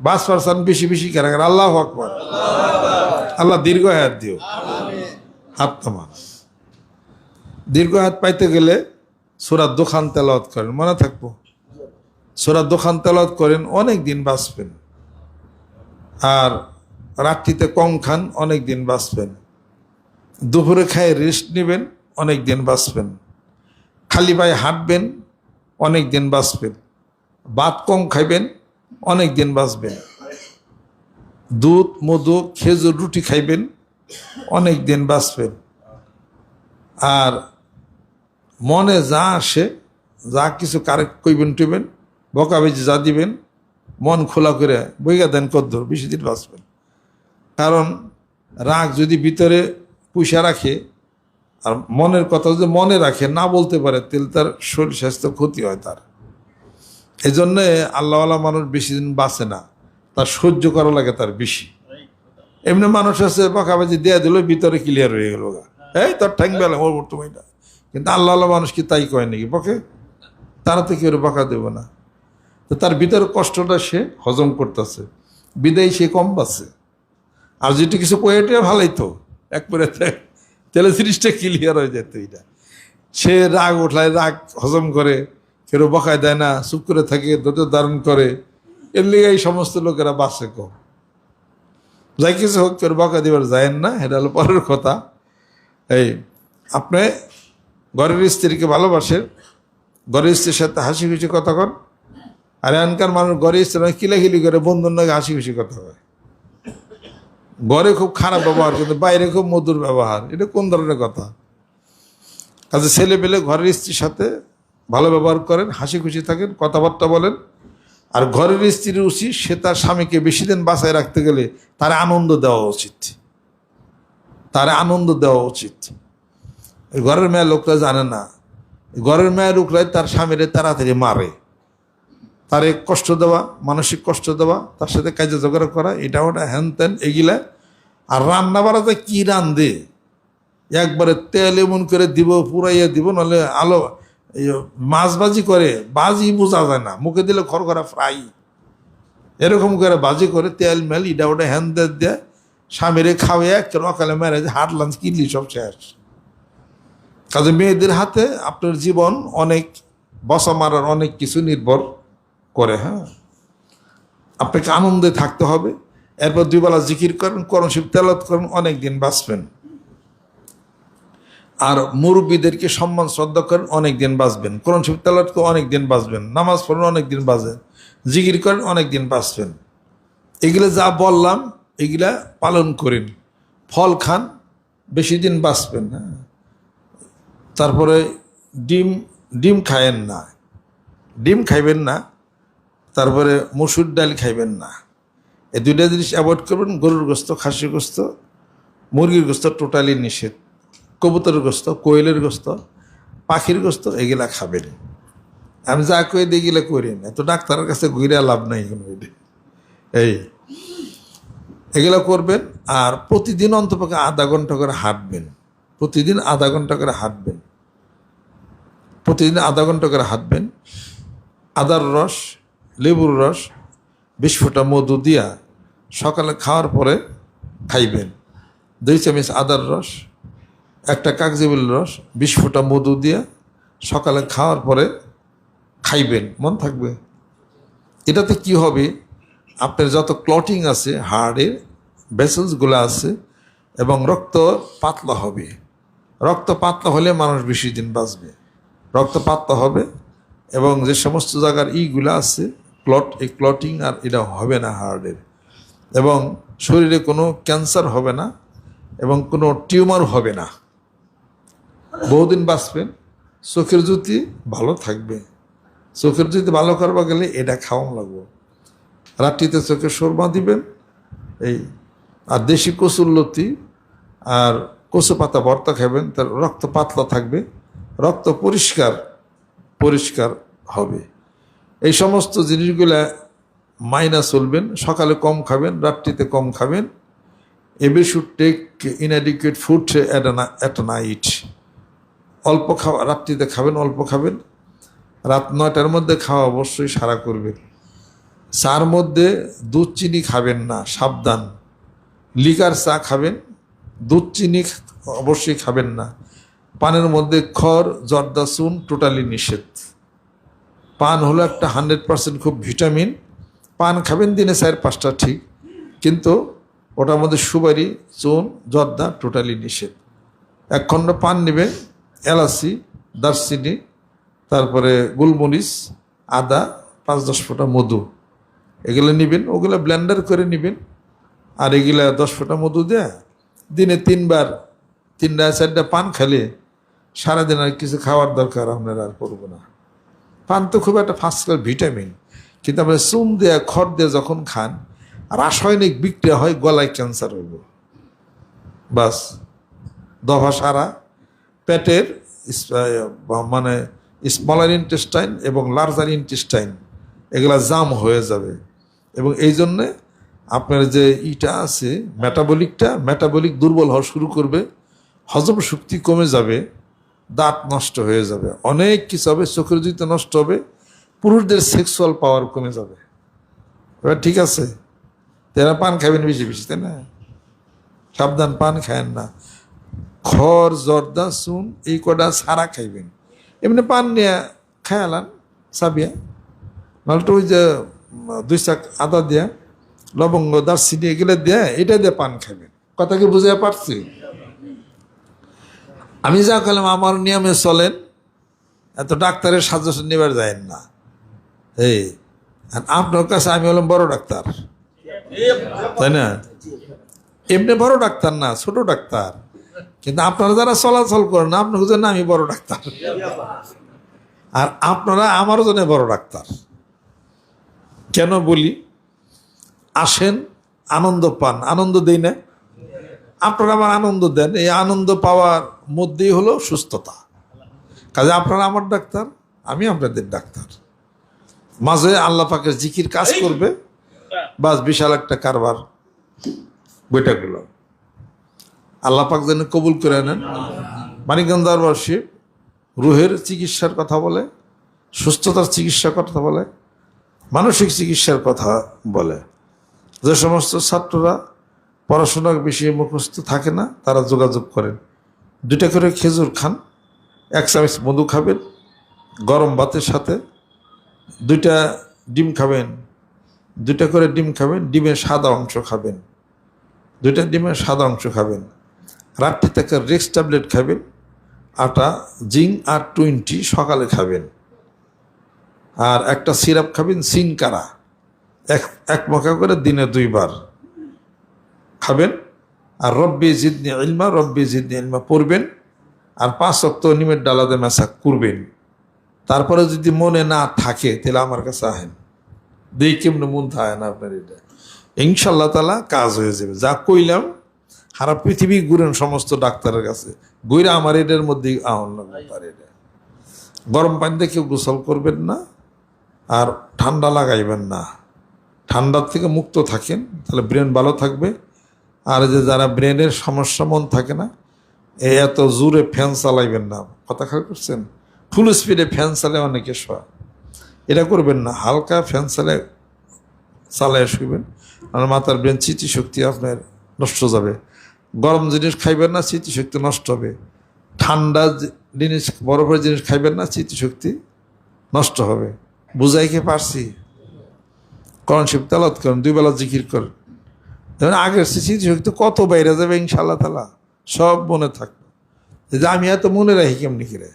বাস পারসান বেশি বেশি কেন কেন? আল্লাহ আকবর। আল্লাহ দীর্ঘ হাত দিও। নামান দীর্ঘ হাত পাইতে গেলে সুরাত দোকান তেলাওয়াত করেন, মনে থাকব? সুরাত দোকান তেলাওয়াত করেন, অনেক দিন বাঁচবেন। আর রাত্রিতে কম খান, অনেক দিন বাঁচবেন। দুপুরে খায় রেস্ট নেবেন, অনেক দিন বাঁচবেন। খালি পায়ে হাঁটবেন, অনেক দিন বাঁচবেন। ভাত কম খাইবেন অনেক দিন বাঁচবেন। দুধ, মধু, খেজুর, রুটি খাইবেন অনেক দিন বাঁচবেন। আর মনে যা আসে, যা কিছু কারেক্ট কইবেন টইবেন বকাবেজি যা দিবেন, মন খোলা করে বইগা দেন কদ্দুর, বেশি দিন বাঁচবেন। কারণ রাগ যদি ভিতরে পুষা রাখে, আর মনের কথা যদি মনে রাখে, না বলতে পারে, তাহলে তার শরীর স্বাস্থ্য ক্ষতি হয় তার। এই জন্যে আল্লাহওয়ালা মানুষ বেশি দিন বাঁচে না। তার সহ্য করা লাগে তার বেশি। এমনি মানুষ আছে, বকাবাজি দেয়া দিল ভিতরে ক্লিয়ার হয়ে গেল এই তার ঠ্যাং বেলা, ওর বর্তমানটা কিন্তু আল্লাহ আল্লাহ মানুষ কি তাই কয় নাকি? বকে, তারা তো কেউ বকা দেব না। তো তার ভিতরে কষ্টটা সে হজম করতেছে। বিদায় সে কম বাঁচে আর যেটি কিছু পোয়েটে ভালোই তো। একবারে তে- তেলে জিনিসটা ক্লিয়ার হয়ে যেত এটা। সে রাগ ওঠায় রাগ হজম করে। কেউ বকায় দেয় না, চুপ করে থাকে, ধৈর্য ধারণ করে। এর লিগে এই সমস্ত লোকেরা বাসে কম। যাই কিছু হোক কেউ বকা দিবার যায় না, এটা হলো পরের কথা। এই, আপনি ঘরের স্ত্রীকে ভালোবাসেন, ঘরের স্ত্রীর সাথে হাসি খুশি কথা কন। আর এখানকার মানুষ ঘরের স্ত্রী কিলাকিলি করে বন্ধুর নাকি হাসি খুশি কথা হয় ঘরে খুব খারাপ ব্যবহার, কিন্তু বাইরে খুব মধুর ব্যবহার, এটা কোন ধরনের কথা? কাজে ছেলে পেলে ঘরের স্ত্রীর সাথে ভালো ব্যবহার করেন, হাসি খুশি থাকেন, কথাবার্তা বলেন। আর ঘরের স্ত্রীর উচিত সে তার স্বামীকে বেশি দিন বাঁচায় রাখতে গেলে তার আনন্দ দেওয়া উচিত। তার আনন্দ দেওয়া উচিত। ঘরের মেয়ে লোকরা জানে না। ঘরের মেয়ের লোকরাই তার স্বামীরে তাড়াতাড়ি মারে। তারে কষ্ট দেওয়া, মানসিক কষ্ট দেওয়া, তার সাথে কাজে ঝগড়া করা, এটা ওটা হ্যান ত্যান এগুলা। আর রান্না বাড়াতে কী রান্ধে একবারে তেল এমন করে দিব, পুরাইয়া দিব নাহলে আলো এই মাছ বাজি করে, বাজি বোঝা যায় না। মুখে দিলে খড় করা ফ্রাই। এরকম করে বাজি করে, তেল মেল, ইটা ওটা হ্যান দেয় স্বামীরে খাওয়াই এক অকালে মেরে হাট লাঞ্চ কিনলি, সব শেষ। কাজে মেয়েদের হাতে আপনার জীবন অনেক, বসা মারার অনেক কিছু নির্ভর করে হ্যাঁ। আপনাকে আনন্দে থাকতে হবে। এরপর দুইবেলা জিকির করেন করণ শিব তেলত করেন অনেক দিন বাঁচবেন। আর মুরব্বীদেরকে সম্মান, শ্রদ্ধা করেন, অনেক দিন বাঁচবেন। কোরআন শিব তেলাওয়াতকে অনেক দিন বাঁচবেন। নামাজ পড়েন অনেক দিন বাঁচবেন। জিকির করেন, অনেক দিন বাঁচবেন। এগুলো যা বললাম, এগুলা পালন করেন। ফল খান, বেশি দিন বাঁচবেন হ্যাঁ। তারপরে ডিম ডিম খায়েন না। ডিম খাইবেন না, তারপরে মসুর ডাল খাইবেন না। এই দুইটা জিনিস অ্যাভয়েড করবেন। গরুর গোস্ত, খাসির গোস্ত, মুরগির গোস্ত টোটালি নিষেধ। কবুতরের গোস্ত, কোয়েলের গোস্ত, পাখির গোস্ত, এগুলা খাবেন আমি যা কই দিই এগুলা করি না। তো ডাক্তারের কাছে ঘুরে লাভ নাই এই, এগুলা করবেন আর প্রতিদিন অন্তপক্ষে আধা ঘণ্টা করে হাঁটবেন। প্রতিদিন আধা ঘণ্টা করে হাঁটবেন। প্রতিদিন আধা ঘণ্টা করে হাঁটবেন। আদার রস, লেবুর রস, বিশ মধু দিয়া সকালে খাওয়ার পরে খাইবেন। দুই চামচ আদার রস একটা কাগজেবিল রস, বিশ ফোঁটা মধু দিয়া সকালে খাওয়ার পরে খাইবেন, মন থাকবে। এটাতে কি হবে? আপনার যত ক্লটিং আছে, হাড়ের ভেসেলসগুলো আছে, এবং রক্ত পাতলা হবে। রক্ত পাতলা হলে মানুষ বেশি দিন বাঁচবে। রক্ত পাতলা হবে, এবং যে সমস্ত জায়গার ইগুলো আছে ক্লট এই ক্লটিং আর এটা হবে না হার্টের এবং শরীরে কোনো ক্যান্সার হবে না, এবং কোনো টিউমার হবে না। বহুদিন বাঁচবেন চোখের জ্যোতি ভালো থাকবে। চোখের জ্যোতি ভালো করবা গেলে এটা খাওয়ান লাগবো। রাত্রিতে চোখে সুরমা দিবেন, এই, আর দেশি কচুর লতি আর কচু পাতা ভর্তা খাবেন, তার রক্ত পাতলা থাকবে, রক্ত পরিষ্কার পরিষ্কার হবে। এই সমস্ত জিনিসগুলা মাইনা চলবেন, সকালে কম খাবেন, রাত্রিতে কম খাবেন। AV should take inadequate food at night অল্প খাওয়া, রাত্রিতে খাবেন, অল্প খাবেন। রাত নয়টার মধ্যে খাওয়া অবশ্যই সারা করবেন। চার মধ্যে দুধ, চিনি খাবেন না, সাবধান। লিকার চা খাবেন, দুধ, চিনি অবশ্যই খাবেন না। পানের মধ্যে খড়, জর্দা, চুন টোটালি নিষেধ। পান হলো একটা হান্ড্রেড পার্সেন্ট খুব ভিটামিন। পান খাবেন দিনে চার, পাঁচটা ঠিক, কিন্তু ওটার মধ্যে সুপারি, চুন, জর্দা টোটালি নিষেধ। এক খণ্ড পান নেবেন এলাচি দারচিনি তারপরে গোলমরিচ, আদা, পাঁচ দশ ফোঁটা মধু। এগুলো নেবেন, ওগুলো ব্লেন্ডার করে নেবেন। আর এগুলা দশ ফোঁটা মধু দেয় দিনে তিনবার, তিনটা, চারটা পান খেলে সারাদিন আর কিছু খাওয়ার দরকার আপনার আর পড়ব না। পান তো খুব একটা ফার্স্ট ক্লাস ভিটামিন কিন্তু আমরা চুন দেয়া, খড় দিয়ে যখন খান, রাসায়নিক বিক্রিয়া হয়, গলায় ক্যান্সার হইব। বাস, দফা সারা পেটের মানে স্মলার ইন্টেস্টাইন এবং লার্জার ইন্টেস্টাইন, এগুলা জাম হয়ে যাবে। এবং এই জন্যে আপনার যে ইটা আছে, মেটাবলিকটা, মেটাবলিক দুর্বল হওয়া শুরু করবে, হজম শক্তি কমে যাবে, দাঁত নষ্ট হয়ে যাবে, অনেক কিছু হবে, চোখের জুতো নষ্ট হবে, পুরুষদের সেক্সুয়াল পাওয়ার কমে যাবে। এবার ঠিক আছে, তারা পান খাবেন বেশি বেশি, তাই না? সাবধান, পান খায়েন না। খড়, জর্দা, চুন, এই কটা সারা খাইবেন। এমনি পান নিয়ে খায়ালান সাবিয়া নাহলে ওই যে, দুই চাক আদা দিয়া, লবঙ্গ, দারচিনি এগুলো দিয়ে, এটা দিয়ে পান খাইবেন। কথা কি বুঝে পারছি? আমি যা করলাম আমার নিয়মে চলেন। এত ডাক্তারের সাজেশন নেবার যায় না। এই, আর আপনার কাছে আমি হলাম বড় ডাক্তার। তাই না? এমনি বড় ডাক্তার না, ছোট ডাক্তার। কিন্তু আপনারা যারা চলাচল করেন আপনার জন্য আমি বড় ডাক্তার। আর আপনারা আমার জন্য বড় ডাক্তার। কেন বলি? আসেন আনন্দ পান। আনন্দ দেই না। আপনারা আমার আনন্দ দেন। এই আনন্দ পাওয়ার মধ্যেই হলো সুস্থতা। কাজে আপনারা আমার ডাক্তার আমি আপনাদের ডাক্তার। মাঝে আল্লাহ পাকের জিকির কাজ করবে। বাস বিশাল একটা কারবার বইটা গেল আল্লাহ পাক যেন কবুল করে নেন। মানিকগঞ্জ দরবারশিব রুহের চিকিৎসার কথা বলে, সুস্থতার চিকিৎসার কথা বলে, মানসিক চিকিৎসার কথা বলে। যে সমস্ত ছাত্ররা পড়াশোনার বিষয়ে মুখস্থ থাকে না, তারা যোগাযোগ করেন। দুটা করে খেজুর খান, এক চামচ মধু খাবেন, গরম ভাতের সাথে দুইটা ডিম খাবেন, দুইটা করে ডিম খাবেন, ডিমের সাদা অংশ খাবেন, দুইটা ডিমের সাদা অংশ খাবেন। রাত্রি থেকে রেক্স ট্যাবলেট খাবেন, আটা জিং আর টোয়েন্টি সকালে খাবেন। আর একটা সিরাপ খাবেন, সিনকারা। এক এক মকা করে দিনে দুইবার খাবেন। আর রব্বি জিদনি ইলমা, রব্বি জিদনি ইলমা পড়বেন। আর পাঁচ অক্ত নিমের ডালাতে মেশা করবেন তারপরে যদি মনে না থাকে, তাহলে আমার কাছে আহেন। দেই কেমন মন থাকে না আপনার এটা। ইনশাল্লাহ তালা কাজ হয়ে যাবে। যা কইলাম সারা পৃথিবী ঘুরেন সমস্ত ডাক্তারের কাছে। ঘুরে আমার এটার আহ্বান লাগবে এটা গরম পানিতে কেউ গোসল করবেন না, আর ঠান্ডা লাগাইবেন না। ঠান্ডার থেকে মুক্ত থাকেন, তাহলে ব্রেন ভালো থাকবে। আর যে যারা ব্রেনের সমস্যা মন থাকে না, এ এত জোরে ফ্যান চালাইবেন না। কথা খেয়াল করছেন ফুল স্পিডে ফ্যান চালে অনেকে শোয়া। এটা করবেন না, হালকা ফ্যান চালে চালায় শুইবেন। আর মাথার ব্রেন চিঠি শক্তি আপনার নষ্ট যাবে। গরম জিনিস খাইবেন না, স্মৃতিশক্তি নষ্ট হবে। ঠান্ডা জিনিস বরফের জিনিস খাইবেন না, স্মৃতিশক্তি নষ্ট হবে। বুঝাইকে পারছি? করণ শিব তালাত করেন, দুই বেলা জিকির করেন। যেমন আগের স্মৃতিশক্তি কত বাইরে যাবে ইনশাল্লাহ তালা সব মনে থাকবে। যে আমি এত মনে রাখি কেমনি কিরে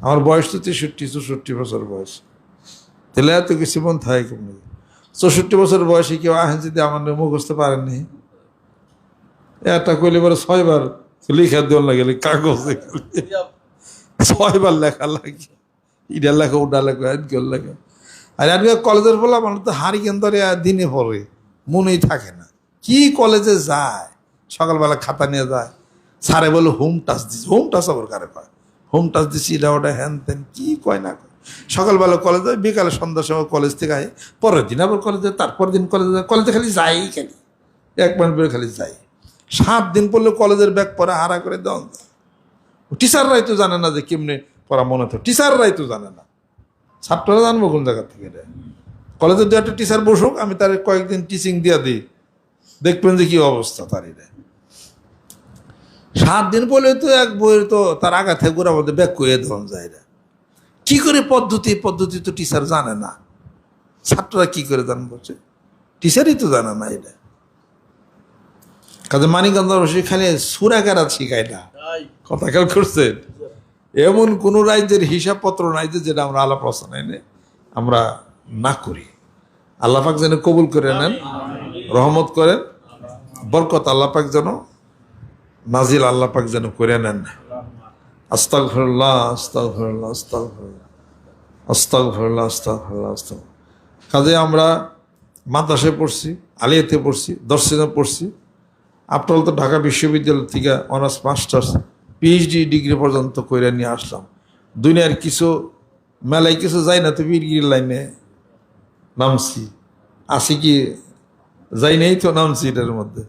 আমার বয়স তো তেষট্টি, চৌষট্টি বছর বয়স। তাহলে এত কিছু মন থাকে কেমনি? চৌষট্টি বছর বয়সে কেউ আহেন যদি আমার মুখস্থ পারেননি। এটা কইলে পরে ছয়বার লিখা দেওয়ার লাগে কাগজে ছয়বার লেখা লাগে। ইটা লেখা, ওটা লেখা এদিকে লেখা। আর আজকে কলেজের বলা মানুষ তো ধরে আর দিনে পড়ে, মনেই থাকে না। কি কলেজে যায়? সকালবেলা খাতা নিয়ে যায়। স্যারে বলে, হোম, টাচ দিছি। হোম, টাচ আবার কারে কয়? হোম, টাচ দিছি এটা ওটা হ্যান তেন, কি কয় না কয়? সকালবেলা কলেজে, বিকালে সন্ধ্যার সময় কলেজ থেকে আয়। পরের দিন আবার কলেজে তারপর দিন কলেজে কলেজে খালি যাই খালি। এক মাস পরে খালি যাই। সাত দিন পড়লে কলেজের ব্যাগ পরে হারা করে দেওয়া টিচাররাই তো জানে না যে কেমনে পড়া মনে থাকে টিচাররাই তো জানে না। ছাত্ররা জানব কোন জায়গা থেকে রে কলেজে দু একটা টিচার বসুক, আমি তার কয়েকদিন টিচিং দিয়ে দিই। দেখবেন যে কি অবস্থা তার এটা। সাত দিন বলে তো এক বইয়ের তো তার আগা থেকে গোড়া মধ্যে ব্যাক করে দেওয়া যায় না কি করে পদ্ধতি পদ্ধতি তো টিচার জানে না। ছাত্ররা কি করে জান বলছে টিচারই তো জানে না এটা। কাজে মানিকগঞ্জ রসি খালি সুরাকারা শিখায় না কথা খেয়াল করছেন এমন কোন রাজ্যের হিসাবপত্র নাই যে যেটা আমরা আলাপ এনে আমরা না করি। আল্লাপাক যেন কবুল করে নেন রহমত করেন বরকত আল্লাপাক যেন নাজিল আল্লাপাক যেন করে নেন। আস্তাক ফিরল্লাহ আস্তাক ফিরল্লাহ আস্তাক ফিরল্লাহ আস্তাক ফিরল্লাহ আস্তাক ফিরল্লাহ কাজে আমরা মাদ্রাসায় পড়ছি আলিয়াতে পড়ছি দর্শনে পড়ছি। আপনার তো ঢাকা বিশ্ববিদ্যালয় থেকে অনার্স, মাস্টার্স পিএইচডি ডিগ্রি পর্যন্ত করে নিয়ে আসলাম। দুনিয়ার কিছু মেলায় কিছু যাই না, তো বীরগির লাইনে নামছি। আসি কি যাই নেই তো নামছি এটার মধ্যে।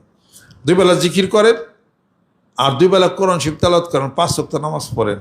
দুই বেলা জিকির করেন আর দুই বেলা কোরআন শিব তালাত করেন, পাঁচ সপ্তাহ নামাজ পড়েন।